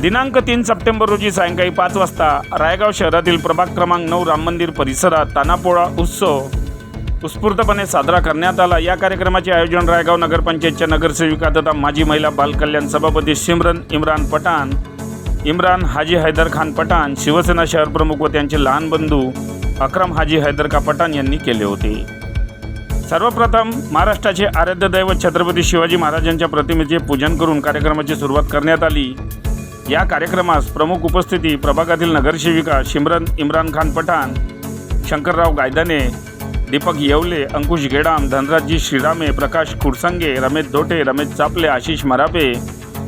दिनांक तीन सप्टेंबर रोजी सायंकाळी पाच वाजता रायगाव शहरातील प्रभाग क्रमांक नऊ राम मंदिर परिसरात तानापोळा उत्सव उत्स्फूर्तपणे साजरा करण्यात आला. या कार्यक्रमाचे आयोजन रायगाव नगरपंचायतच्या नगरसेविका तथा माजी महिला बालकल्याण सभापती सिमरन इम्रान पठाण इम्रान हाजी हैदर खान पठाण शिवसेना शहर प्रमुख व त्यांचे लहान बंधू अक्रम हाजी हैदर का पठाण यांनी केले होते. सर्वप्रथम महाराष्ट्राचे आराध्य दैवत छत्रपती शिवाजी महाराजांच्या प्रतिमेचे पूजन करून कार्यक्रमाची सुरुवात करण्यात आली. या कार्यक्रमास प्रमुख उपस्थिती प्रभागातील नगरसेविका शिमरन इम्रान खान पठाण शंकरराव गायदाने दीपक येवले अंकुश गेडाम धनराजजी श्रीरामे प्रकाश कुडसंगे रमेश धोटे रमेश चापले आशिष मरापे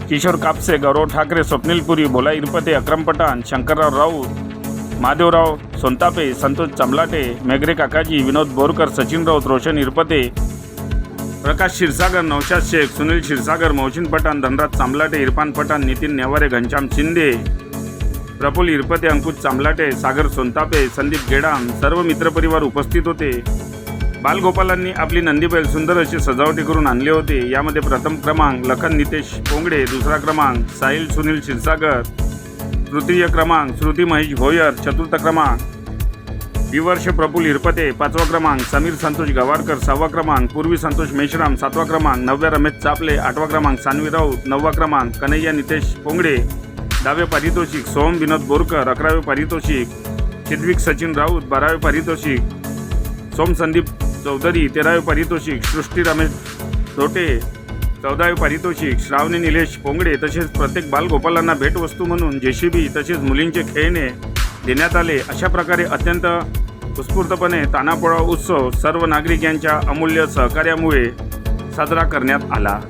किशोर कापसे गौरव ठाकरे स्वप्नील पुरी भोला इरपते अक्रम पठाण शंकरराव राऊत महादेवराव सोनतापे संतोष चमलाटे मेघरे काकाजी विनोद बोरकर सचिन राऊत रोशन इरपते प्रकाश क्षीरसागर नौशाद शेख सुनील क्षीरसागर मोहसिन पठाण धनराज चांबलाटे इरफान पठाण नितीन नेवारे घनश्याम शिंदे प्रफुल इरपते अंकुश चांबलाटे सागर सोनतापे संदीप गेडाम सर्व मित्रपरिवार उपस्थित होते. बालगोपालांनी आपली नंदीबैल सुंदर अशी सजावटी करून आणले होते. यामध्ये प्रथम क्रमांक लखन नितेश कोंगडे दुसरा क्रमांक साहिल सुनील क्षीरसागर तृतीय क्रमांक श्रुती महेश भोयर चतुर्थ क्रमांक विवर्ष प्रफुल हिरपते पाचवा क्रमांक समीर संतोष गवारकर सहावा क्रमांक पूर्वी संतोष मेश्राम सातवा क्रमांक नवव्या रमेश चापले आठवा क्रमांक सानवी राऊत नववा क्रमांक कन्हैया नितेश पोंगडे दहावे पारितोषिक सोहम विनोद बोरकर अकरावे पारितोषिक चिद्विक सचिन राऊत बारावे पारितोषिक सोम संदीप चौधरी तेरावे पारितोषिक सृष्टी रमेश धोटे चौदावे पारितोषिक श्रावणी निलेश पोंगडे तसेच प्रत्येक बालगोपालांना भेटवस्तू म्हणून जेसीबी तसेच मुलींचे खेळणे देण्यात आले. अशा प्रकारे अत्यंत उत्स्फूर्तपणे तानापोळा उत्सव सर्व नागरिक यांच्या अमूल्य सहकार्यामुळे साजरा करण्यात आला.